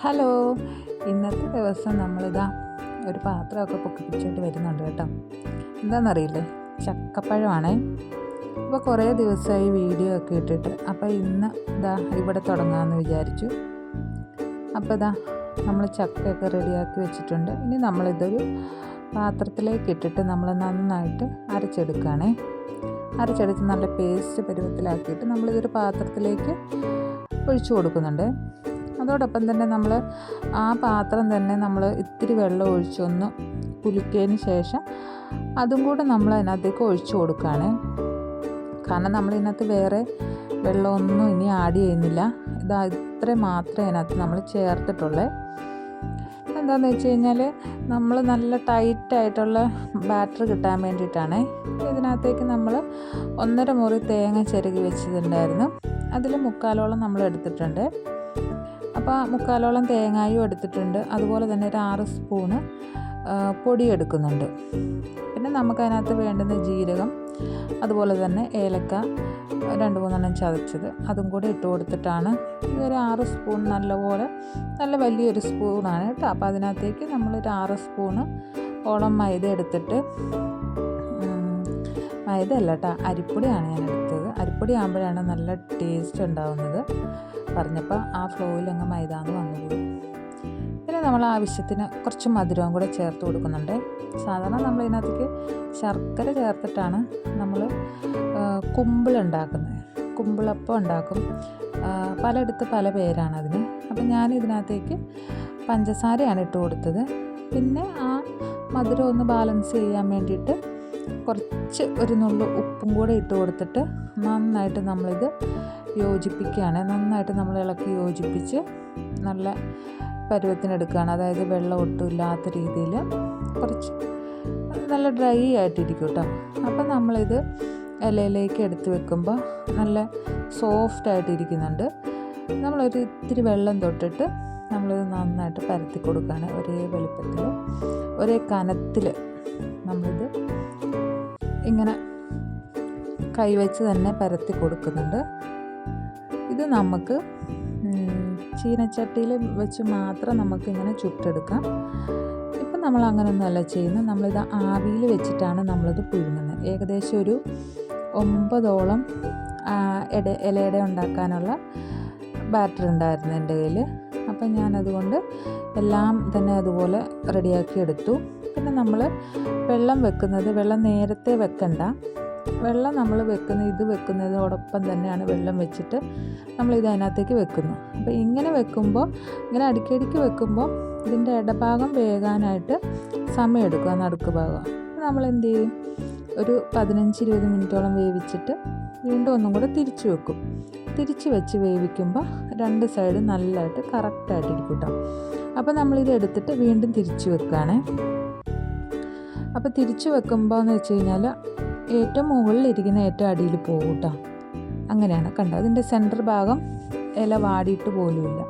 Hello. ഇന്നത്തെ ദിവസം നമ്മളിതാ ഒരു പാത്രമൊക്കെ പൊക്കി പിടിച്ചിട്ട് വരുന്നുണ്ട് കേട്ടോ. എന്താണെന്നറിയില്ലേ ചക്കപ്പഴമാണേ. അപ്പോൾ കുറേ ദിവസമായി വീഡിയോ ഒക്കെ ഇട്ടിട്ട് അപ്പോൾ ഇന്ന് ഇതാ ഇവിടെ തുടങ്ങാമെന്ന് വിചാരിച്ചു. അപ്പോൾ ഇതാ നമ്മൾ ചക്കയൊക്കെ റെഡിയാക്കി വെച്ചിട്ടുണ്ട്. ഇനി നമ്മളിതൊരു പാത്രത്തിലേക്ക് ഇട്ടിട്ട് നമ്മൾ നന്നായിട്ട് അരച്ചെടുക്കുകയാണേ അരച്ചെടുത്ത് നല്ല പേസ്റ്റ് പരുവത്തിലാക്കിയിട്ട് നമ്മളിതൊരു പാത്രത്തിലേക്ക് ഒഴിച്ചു കൊടുക്കുന്നുണ്ട്. അതോടൊപ്പം തന്നെ നമ്മൾ ആ പാത്രം തന്നെ നമ്മൾ ഇത്തിരി വെള്ളം ഒഴിച്ചൊന്ന് കുലുക്കിയതിന് ശേഷം അതും കൂടെ നമ്മൾ അതിനകത്തേക്ക് ഒഴിച്ചു കൊടുക്കുകയാണ്. കാരണം നമ്മൾ ഇതിനകത്ത് വേറെ വെള്ളമൊന്നും ഇനി ആഡ് ചെയ്യുന്നില്ല. ഇതാ ഇത്ര മാത്രമേ അതിനകത്ത് നമ്മൾ ചേർത്തിട്ടുള്ളേ. എന്താണെന്ന് വെച്ച് കഴിഞ്ഞാൽ നമ്മൾ നല്ല ടൈറ്റായിട്ടുള്ള ബാറ്റർ കിട്ടാൻ വേണ്ടിയിട്ടാണ്. ഇതിനകത്തേക്ക് നമ്മൾ ഒന്നര മുറി തേങ്ങ ചിരകി വെച്ചിട്ടുണ്ടായിരുന്നു. അതിൽ മുക്കാലോളം നമ്മൾ എടുത്തിട്ടുണ്ട്. അപ്പോൾ മുക്കാലോളം തേങ്ങായും എടുത്തിട്ടുണ്ട്. അതുപോലെ തന്നെ ഒരു ആറ് സ്പൂണ് പൊടി എടുക്കുന്നുണ്ട് പിന്നെ നമുക്കതിനകത്ത് വേണ്ടുന്ന ജീരകം അതുപോലെ തന്നെ ഏലക്ക രണ്ട് മൂന്നെണ്ണം ചതച്ചത്. അതും കൂടി ഇട്ട് കൊടുത്തിട്ടാണ് ഇതൊരു ആറ് സ്പൂൺ നല്ലപോലെ നല്ല വലിയൊരു സ്പൂണാണ് കേട്ടോ. അപ്പോൾ അതിനകത്തേക്ക് നമ്മളൊരു ആറ് സ്പൂണ് ഓളം മൈദ എടുത്തിട്ട് മൈദ അല്ല കേട്ടോ അരിപ്പൊടിയാണ് ഞാൻ എടുത്തത്. അരിപ്പൊടി ആകുമ്പോഴാണ് നല്ല ടേസ്റ്റ് ഉണ്ടാവുന്നത്. പറഞ്ഞപ്പോൾ ആ ഫ്ലോയിൽ അങ്ങ് മൈദാന്ന് വന്നുപോയി പിന്നെ നമ്മൾ ആവശ്യത്തിന് കുറച്ച് മധുരവും കൂടെ ചേർത്ത് കൊടുക്കുന്നുണ്ട്. സാധാരണ നമ്മൾ ഇതിനകത്തേക്ക് ശർക്കര ചേർത്തിട്ടാണ് നമ്മൾ കുമ്പിളുണ്ടാക്കുന്നത് കുമ്പിളപ്പം ഉണ്ടാക്കും. പലയിടത്ത് പല പേരാണ് അതിന്. അപ്പം ഞാൻ ഇതിനകത്തേക്ക് പഞ്ചസാരയാണ് ഇട്ട് കൊടുത്തത്. പിന്നെ ആ മധുരം ഒന്ന് ബാലൻസ് ചെയ്യാൻ വേണ്ടിയിട്ട് കുറച്ച് ഒരു നുള്ളു ഉപ്പും കൂടെ ഇട്ട് കൊടുത്തിട്ട് നന്നായിട്ട് നമ്മളിത് യോജിപ്പിക്കുകയാണ്. നന്നായിട്ട് നമ്മൾ ഇളക്കി യോജിപ്പിച്ച് നല്ല പരുവത്തിനെടുക്കുകയാണ്. അതായത് വെള്ളം ഒട്ടും ഇല്ലാത്ത രീതിയിൽ കുറച്ച് നല്ല ഡ്രൈ ആയിട്ടിരിക്കും കേട്ടോ. അപ്പം നമ്മളിത് ഇലയിലേക്ക് എടുത്ത് വെക്കുമ്പോൾ നല്ല സോഫ്റ്റ് ആയിട്ടിരിക്കുന്നുണ്ട്. നമ്മളൊരു ഇത്തിരി വെള്ളം തൊട്ടിട്ട് നമ്മളിത് നന്നായിട്ട് പരത്തി കൊടുക്കുകയാണ് ഒരേ വലുപ്പത്തിൽ ഒരേ കനത്തിൽ നമ്മളിത് ഇങ്ങനെ കൈവച്ച് തന്നെ പരത്തി കൊടുക്കുന്നുണ്ട്. ഇത് നമുക്ക് ചീനച്ചട്ടിയിൽ വെച്ച് മാത്രം നമുക്കിങ്ങനെ ചുട്ടെടുക്കാം. ഇപ്പം നമ്മൾ അങ്ങനെയൊന്നുമല്ല ചെയ്യുന്നത്. നമ്മളിത് ആവിയിൽ വെച്ചിട്ടാണ് നമ്മളിത് പുഴുങ്ങുന്നത്. ഏകദേശം ഒരു ഒമ്പതോളം ഇട ഇലയുടെ ഉണ്ടാക്കാനുള്ള ബാറ്റർ ഉണ്ടായിരുന്നു എന്റെ കയ്യിൽ. അപ്പം ഞാനതുകൊണ്ട് എല്ലാം തന്നെ അതുപോലെ റെഡിയാക്കി എടുത്തു. പിന്നെ നമ്മൾ വെള്ളം വെക്കുന്നത് വെള്ളം നേരത്തെ വെക്കണ്ട. വെള്ളം നമ്മൾ വെക്കുന്ന ഇത് വെക്കുന്നതോടൊപ്പം തന്നെയാണ് വെള്ളം വെച്ചിട്ട് നമ്മൾ ഇത് അതിനകത്തേക്ക് വെക്കുന്നത് അപ്പോൾ ഇങ്ങനെ വെക്കുമ്പോൾ ഇങ്ങനെ അടുക്കിയടുക്കി വെക്കുമ്പോൾ ഇതിന്റെ ഇടഭാഗം വേകാനായിട്ട് സമയമെടുക്കുക നടുക്ക് ഭാഗം. നമ്മൾ എന്ത് ചെയ്യും? ഒരു പതിനഞ്ച് ഇരുപത് മിനിറ്റോളം വേവിച്ചിട്ട് വീണ്ടും ഒന്നും കൂടെ തിരിച്ചു വെക്കും. തിരിച്ച് വെച്ച് വേവിക്കുമ്പോൾ രണ്ട് സൈഡ് നല്ലതായിട്ട് കറക്റ്റായിട്ടിരിക്കും കേട്ടോ. അപ്പോൾ നമ്മളിത് എടുത്തിട്ട് വീണ്ടും തിരിച്ചു വെക്കുകയാണേ. അപ്പോൾ തിരിച്ചു വെക്കുമ്പോൾ എന്ന് വെച്ച് കഴിഞ്ഞാൽ ഏറ്റവും മുകളിലിരിക്കുന്ന ഏറ്റവും അടിയിൽ പോകും കേട്ടോ അങ്ങനെയാണ്. കണ്ടോ? അതിന്റെ സെന്റർ ഭാഗം ഇല വാടിയിട്ട് പോലുമില്ല.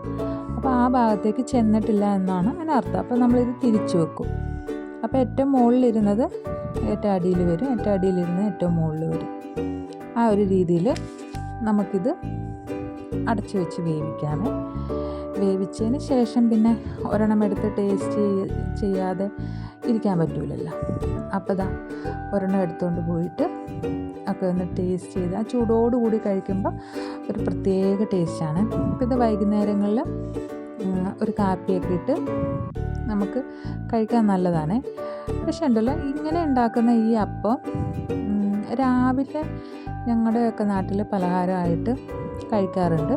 അപ്പോൾ ആ ഭാഗത്തേക്ക് ചെന്നിട്ടില്ല എന്നാണ് അതിനർത്ഥം. അപ്പോൾ നമ്മളിത് തിരിച്ചു വെക്കും. അപ്പോൾ ഏറ്റവും മുകളിലിരുന്നത് ഏറ്റവും അടിയിൽ വരും. ഏറ്റവും അടിയിലിരുന്ന് ഏറ്റവും മുകളിൽ വരും. ആ ഒരു രീതിയിൽ നമുക്കിത് അടച്ചു വെച്ച് വേവിക്കാമേ. വേവിച്ചതിന് ശേഷം പിന്നെ ഒരെണ്ണം എടുത്ത് ടേസ്റ്റ് ചെയ്യാതെ ഇരിക്കാൻ പറ്റൂലല്ലോ. അപ്പോൾ ഇതാ ഒരെണ്ണം എടുത്തുകൊണ്ട് പോയിട്ട് ഒക്കെ ഒന്ന് ടേസ്റ്റ് ചെയ്ത് ആ ചൂടോടുകൂടി കഴിക്കുമ്പോൾ ഒരു പ്രത്യേക ടേസ്റ്റാണ് ഇത് വൈകുന്നേരങ്ങളിൽ ഒരു കാപ്പിയൊക്കെ ഇട്ട് നമുക്ക് കഴിക്കാൻ നല്ലതാണ്. പക്ഷെ ഉണ്ടല്ലോ ഇങ്ങനെ ഉണ്ടാക്കുന്ന ഈ അപ്പം രാവിലെ ഞങ്ങളുടെയൊക്കെ നാട്ടിൽ പലഹാരമായിട്ട് കഴിക്കാറുണ്ട്.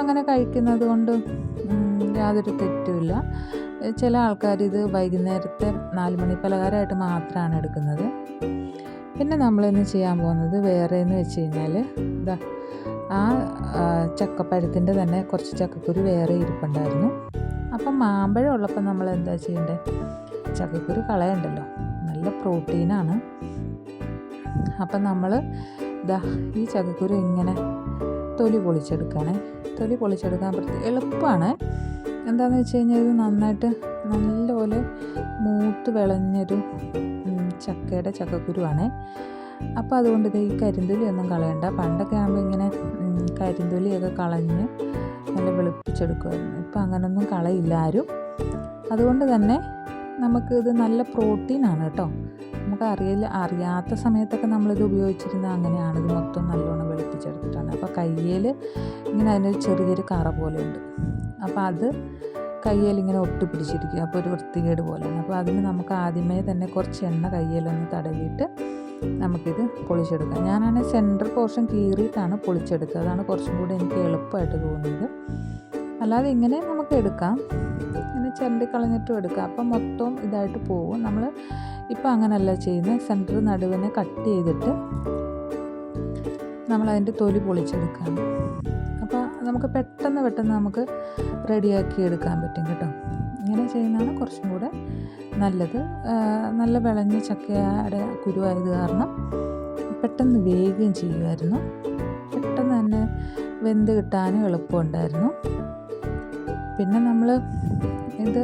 അങ്ങനെ കഴിക്കുന്നത് കൊണ്ട് യാതൊരു തെറ്റുമില്ല. ചില ആൾക്കാർ ഇത് വൈകുന്നേരത്തെ നാല് മണി പലഹാരമായിട്ട് മാത്രമാണ് എടുക്കുന്നത്. പിന്നെ നമ്മളിന്ന് ചെയ്യാൻ പോകുന്നത് വേറെ എന്ന് വെച്ച് കഴിഞ്ഞാൽ ഇതാ ആ ചക്കപ്പഴത്തിന്റെ തന്നെ കുറച്ച് ചക്കക്കുരു വേറെ ഇരിപ്പുണ്ടായിരുന്നു. അപ്പം മാമ്പഴം ഉള്ളപ്പോൾ നമ്മൾ എന്താ ചെയ്യേണ്ടത് ചക്കക്കുരു കളയണ്ടല്ലോ. നല്ല പ്രോട്ടീനാണ്. അപ്പം നമ്മൾ ഇതാ ഈ ചക്കക്കുരു ഇങ്ങനെ തൊലി പൊളിച്ചെടുക്കണേ. തൊലി പൊളിച്ചെടുക്കാൻ പ്രത്യേക എളുപ്പമാണ് എന്താണെന്ന് വെച്ച് കഴിഞ്ഞാൽ ഇത് നന്നായിട്ട് നല്ലപോലെ മൂത്ത് വിളഞ്ഞൊരു ചക്കയുടെ ചക്കക്കുരുവാണ്. അപ്പോൾ അതുകൊണ്ട് ഇത് ഈ കരിന്തൊലി ഒന്നും കളയണ്ട. പണ്ടൊക്കെ ആകുമ്പോൾ ഇങ്ങനെ കരിന്തൊലിയൊക്കെ കളഞ്ഞ് നല്ല വെളുപ്പിച്ചെടുക്കുമായിരുന്നു ഇപ്പം അങ്ങനൊന്നും കളയില്ല ആരും. അതുകൊണ്ട് തന്നെ നമുക്ക് ഇത് നല്ല പ്രോട്ടീനാണ് കേട്ടോ. നമുക്ക് അറിയില്ല അറിയാത്ത സമയത്തൊക്കെ നമ്മളിത് ഉപയോഗിച്ചിരുന്ന അങ്ങനെയാണ് ഇത് മൊത്തം നല്ലോണം വെളുപ്പിച്ചെടുത്തിട്ടാണ്. അപ്പോൾ കയ്യിൽ ഇങ്ങനെ അതിനൊരു ചെറിയൊരു കറ പോലെ ഉണ്ട് അപ്പോൾ അത് കയ്യിൽ ഇങ്ങനെ ഒട്ടി പിടിച്ചിരിക്കുക അപ്പോൾ ഒരു വൃത്തികേട് പോലെയാണ്. അപ്പോൾ അതിന് നമുക്ക് ആദ്യമേ തന്നെ കുറച്ച് എണ്ണ കയ്യിലൊന്ന് തടവിയിട്ട് നമുക്കിത് പൊളിച്ചെടുക്കാം. ഞാനാണ് സെന്റർ പോർഷൻ കീറിയിട്ടാണ് പൊളിച്ചെടുക്കുക. അതാണ് കുറച്ചും കൂടി എനിക്ക് എളുപ്പമായിട്ട് തോന്നിയത്. അല്ലാതെ ഇങ്ങനെ നമുക്ക് എടുക്കാം. ഇങ്ങനെ ചെണ്ടി കളഞ്ഞിട്ടും എടുക്കാം. അപ്പം മൊത്തവും ഇതായിട്ട് പോകും. നമ്മൾ ഇപ്പം അങ്ങനെയല്ല ചെയ്യുന്നത്. സെന്റർ നടുവിനെ കട്ട് ചെയ്തിട്ട് നമ്മളതിന്റെ തൊലി പൊളിച്ചെടുക്കുകയാണ്. അപ്പോൾ നമുക്ക് പെട്ടെന്ന് പെട്ടെന്ന് നമുക്ക് റെഡിയാക്കി എടുക്കാൻ പറ്റും കേട്ടോ. ഇങ്ങനെ ചെയ്യുന്നതാണ് കുറച്ചും കൂടെ നല്ലത്. നല്ല വിളഞ്ഞ ചക്കയുടെ കുരുവായത് കാരണം പെട്ടെന്ന് വേഗം ചെയ്യുമായിരുന്നു. പെട്ടെന്ന് തന്നെ വെന്ത് കിട്ടാനും എളുപ്പമുണ്ടായിരുന്നു. പിന്നെ നമ്മൾ ഇത്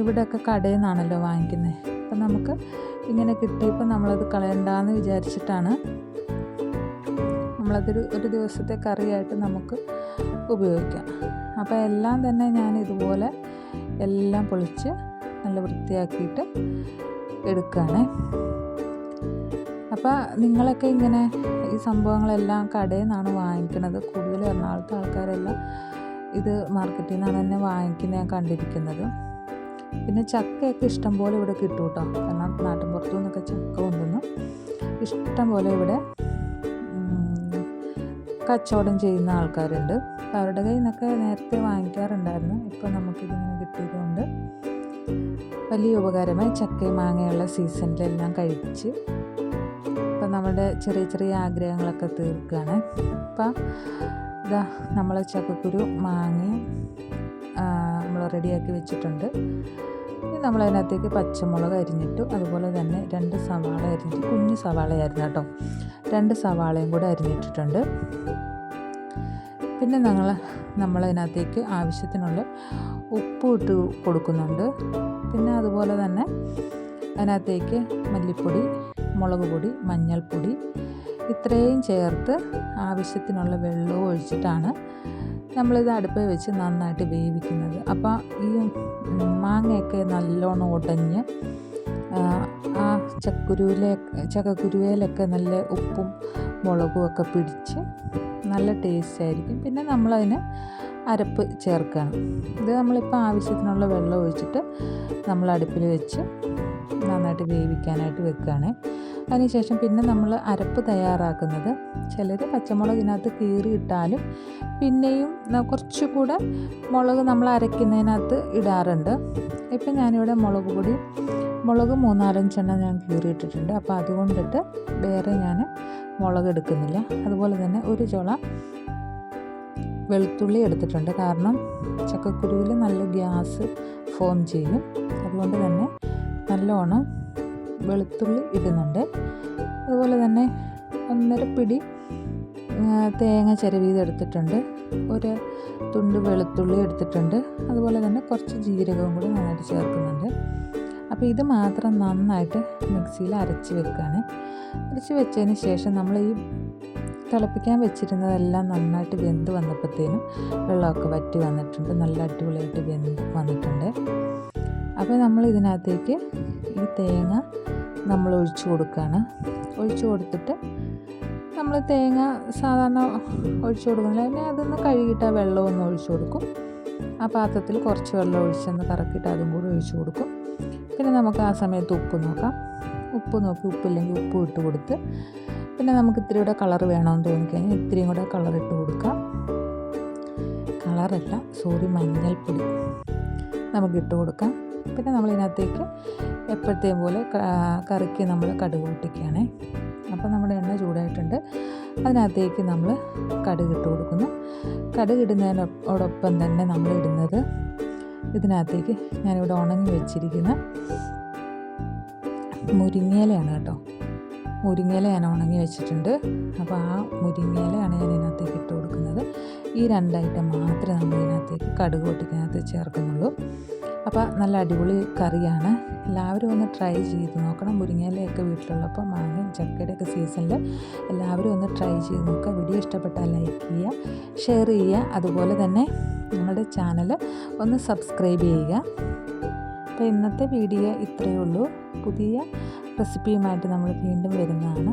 ഇവിടെയൊക്കെ കടയിൽ നിന്നാണല്ലോ വാങ്ങിക്കുന്നത് അപ്പം നമുക്ക് ഇങ്ങനെ കിട്ടിയപ്പോൾ നമ്മളത് കളയണ്ടെന്ന് വിചാരിച്ചിട്ടാണ് നമ്മളതൊരു ഒരു ദിവസത്തെ കറിയായിട്ട് നമുക്ക് ഉപയോഗിക്കാം. അപ്പോൾ എല്ലാം തന്നെ ഞാൻ ഇതുപോലെ എല്ലാം പൊളിച്ച് നല്ല വൃത്തിയാക്കിയിട്ട് എടുക്കുകയാണേ. അപ്പോൾ നിങ്ങളൊക്കെ ഇങ്ങനെ ഈ സംഭവങ്ങളെല്ലാം കടയിൽ നിന്നാണ് വാങ്ങിക്കുന്നത് കൂടുതൽ എറണാകുളത്തെ ആൾക്കാരെല്ലാം ഇത് മാർക്കറ്റിൽ നിന്നാണ് തന്നെ വാങ്ങിക്കുന്നത് ഞാൻ കണ്ടിരിക്കുന്നത്. പിന്നെ ചക്കയൊക്കെ ഇഷ്ടം പോലെ ഇവിടെ കിട്ടും കേട്ടോ കാരണം നാട്ടിൻ പുറത്തു നിന്നൊക്കെ ചക്ക കൊണ്ടുവന്ന് ഇഷ്ടം പോലെ ഇവിടെ കച്ചവടം ചെയ്യുന്ന ആൾക്കാരുണ്ട്. അവരുടെ കയ്യിൽ നിന്നൊക്കെ നേരത്തെ വാങ്ങിക്കാറുണ്ടായിരുന്നു. ഇപ്പോൾ നമുക്കിതിങ്ങനെ കിട്ടിയതുകൊണ്ട് വലിയ ഉപകാരമായി ചക്കയും മാങ്ങയുള്ള സീസണിലെല്ലാം കഴിച്ച് ഇപ്പം നമ്മുടെ ചെറിയ ചെറിയ ആഗ്രഹങ്ങളൊക്കെ തീർക്കുകയാണ്. ഇപ്പം ഇതാ നമ്മൾ ചക്കക്കുരു മാങ്ങയും നമ്മൾ റെഡിയാക്കി വെച്ചിട്ടുണ്ട്. ഇനി നമ്മൾ അതിനകത്തേക്ക് പച്ചമുളക് അരിഞ്ഞിട്ടു അതുപോലെ തന്നെ രണ്ട് സവാള അരിഞ്ഞിട്ട് കുഞ്ഞു സവാളയായിരുന്നു കേട്ടോ. രണ്ട് സവാളയും കൂടെ അരിഞ്ഞിട്ടിട്ടുണ്ട്. പിന്നെ ഞങ്ങൾ നമ്മളതിനകത്തേക്ക് ആവശ്യത്തിനുള്ള ഉപ്പ് ഇട്ട് കൊടുക്കുന്നുണ്ട്. പിന്നെ അതുപോലെ തന്നെ അതിനകത്തേക്ക് മല്ലിപ്പൊടി മുളക് പൊടി മഞ്ഞൾപ്പൊടി ഇത്രയും ചേർത്ത് ആവശ്യത്തിനുള്ള വെള്ളവും ഒഴിച്ചിട്ടാണ് നമ്മളിത് അടുപ്പിൽ വെച്ച് നന്നായിട്ട് വേവിക്കുന്നത്. അപ്പോൾ ഈ മാങ്ങയൊക്കെ നല്ലോണം ഉടഞ്ഞ് ആ, ചക്കുരുവിലെ ചക്കക്കുരുവേലൊക്കെ നല്ല ഉപ്പും മുളകും ഒക്കെ പിടിച്ച് നല്ല ടേസ്റ്റ് ആയിരിക്കും. പിന്നെ നമ്മളതിന് അരപ്പ് ചേർക്കണം. ഇത് നമ്മളിപ്പോൾ ആവശ്യത്തിനുള്ള വെള്ളം ഒഴിച്ചിട്ട് നമ്മൾ അടുപ്പിൽ വെച്ച് നന്നായിട്ട് വേവിക്കാനായിട്ട് വെക്കുകയാണ്. അതിനുശേഷം പിന്നെ നമ്മൾ അരപ്പ് തയ്യാറാക്കുന്നത്. ചിലർ പച്ചമുളകിനകത്ത് കീറി ഇട്ടാലും പിന്നെയും കുറച്ചുകൂടെ മുളക് നമ്മൾ അരയ്ക്കുന്നതിനകത്ത് ഇടാറുണ്ട്. ഇപ്പം ഞാനിവിടെ മുളക് പൊടി മുളക് മൂന്നാലഞ്ചെണ്ണം ഞാൻ കീറിയിട്ടിട്ടുണ്ട്. അപ്പോൾ അതുകൊണ്ടിട്ട് വേറെ ഞാൻ മുളക് എടുക്കുന്നില്ല. അതുപോലെ തന്നെ ഒരു ചുള വെളുത്തുള്ളി എടുത്തിട്ടുണ്ട്. കാരണം ചക്കക്കുരുവിൽ നല്ല ഗ്യാസ് ഫോം ചെയ്യും. അതുകൊണ്ട് തന്നെ നല്ലോണം വെളുത്തുള്ളി ഇടുന്നുണ്ട്. അതുപോലെ തന്നെ ഒന്നര പിടി തേങ്ങ ചിരവിയതെടുത്തിട്ടുണ്ട് ഒരു തുണ്ട് വെളുത്തുള്ളി എടുത്തിട്ടുണ്ട്. അതുപോലെ തന്നെ കുറച്ച് ജീരകവും കൂടി നന്നായിട്ട് ചേർക്കുന്നുണ്ട്. അപ്പോൾ ഇത് മാത്രം നന്നായിട്ട് മിക്സിയിൽ അരച്ച് വെക്കുകയാണ് അരച്ച് വെച്ചതിന് ശേഷം നമ്മൾ ഈ തിളപ്പിക്കാൻ വെച്ചിരുന്നതെല്ലാം നന്നായിട്ട് വെന്ത് വന്നപ്പോഴത്തേനും വെള്ളമൊക്കെ വറ്റി വന്നിട്ടുണ്ട്. നല്ല അടിപൊളിയായിട്ട് വെന്ത് വന്നിട്ടുണ്ട്. അപ്പോൾ നമ്മൾ ഇതിനകത്തേക്ക് ഈ തേങ്ങ നമ്മൾ ഒഴിച്ചു കൊടുക്കുകയാണ്. ഒഴിച്ചു കൊടുത്തിട്ട് നമ്മൾ തേങ്ങ സാധാരണ ഒഴിച്ചു കൊടുക്കുന്നില്ല. പിന്നെ അതൊന്ന് കഴുകിയിട്ട് ആ വെള്ളം ഒന്ന് ഒഴിച്ചു കൊടുക്കും. ആ പാത്രത്തിൽ കുറച്ച് വെള്ളം ഒഴിച്ചൊന്ന് കറക്കിയിട്ട് അതും കൂടി ഒഴിച്ചു കൊടുക്കും. പിന്നെ നമുക്ക് ആ സമയത്ത് ഉപ്പ് നോക്കാം. ഉപ്പ് നോക്കി ഉപ്പില്ലെങ്കിൽ ഉപ്പ് ഇട്ട് കൊടുത്ത് പിന്നെ നമുക്ക് ഇത്തിരി കൂടെ കളർ വേണമെന്ന് തോന്നിക്കഴിഞ്ഞാൽ ഇത്തിരിയും കൂടെ കളർ ഇട്ട് കൊടുക്കാം. കളറല്ല സോറി മഞ്ഞൾപ്പൊടി നമുക്ക് ഇട്ട് കൊടുക്കാം. പിന്നെ നമ്മൾ ഇതിനകത്തേക്ക് എപ്പോഴത്തെയും പോലെ കറിക്ക് നമ്മൾ കടുക് പൊട്ടിക്കുകയാണേ. അപ്പോൾ നമ്മുടെ എണ്ണ ചൂടായിട്ടുണ്ട്. അതിനകത്തേക്ക് നമ്മൾ കടുക് ഇട്ട് കൊടുക്കുന്നു. കടുക് ഇടുന്നതിനോടൊപ്പം തന്നെ നമ്മൾ ഇടുന്നത് ഇതിനകത്തേക്ക് ഞാനിവിടെ ഉണങ്ങി വെച്ചിരിക്കുന്ന മുരിങ്ങയിലയാണ് കേട്ടോ. മുരിങ്ങയില ഞാൻ ഉണങ്ങി വെച്ചിട്ടുണ്ട്. അപ്പോൾ ആ മുരിങ്ങയിലയാണ് ഞാൻ ഇതിനകത്തേക്ക് ഇട്ട് കൊടുക്കുന്നത്. ഈ രണ്ട് ഐറ്റം മാത്രമേ നമ്മൾ ഇതിനകത്തേക്ക് കടുക് പൊട്ടിക്കുന്നതിനകത്ത് ചേർക്കുന്നുള്ളൂ. അപ്പോൾ നല്ല അടിപൊളി കറിയാണ്. എല്ലാവരും ഒന്ന് ട്രൈ ചെയ്ത് നോക്കണം. മുരിങ്ങയിലയൊക്കെ വീട്ടിലുള്ളപ്പോൾ മാങ്ങയും ചക്കയുടെയൊക്കെ സീസണിൽ എല്ലാവരും ഒന്ന് ട്രൈ ചെയ്ത് നോക്കുക. വീഡിയോ ഇഷ്ടപ്പെട്ടാൽ ലൈക്ക് ചെയ്യുക ഷെയർ ചെയ്യുക. അതുപോലെ തന്നെ നിങ്ങളുടെ ചാനൽ ഒന്ന് സബ്സ്ക്രൈബ് ചെയ്യുക. അപ്പോൾ ഇന്നത്തെ വീഡിയോ ഇത്രയേ ഉള്ളൂ. പുതിയ റെസിപ്പിയുമായിട്ട് നമ്മൾ വീണ്ടും വരുന്നതാണ്.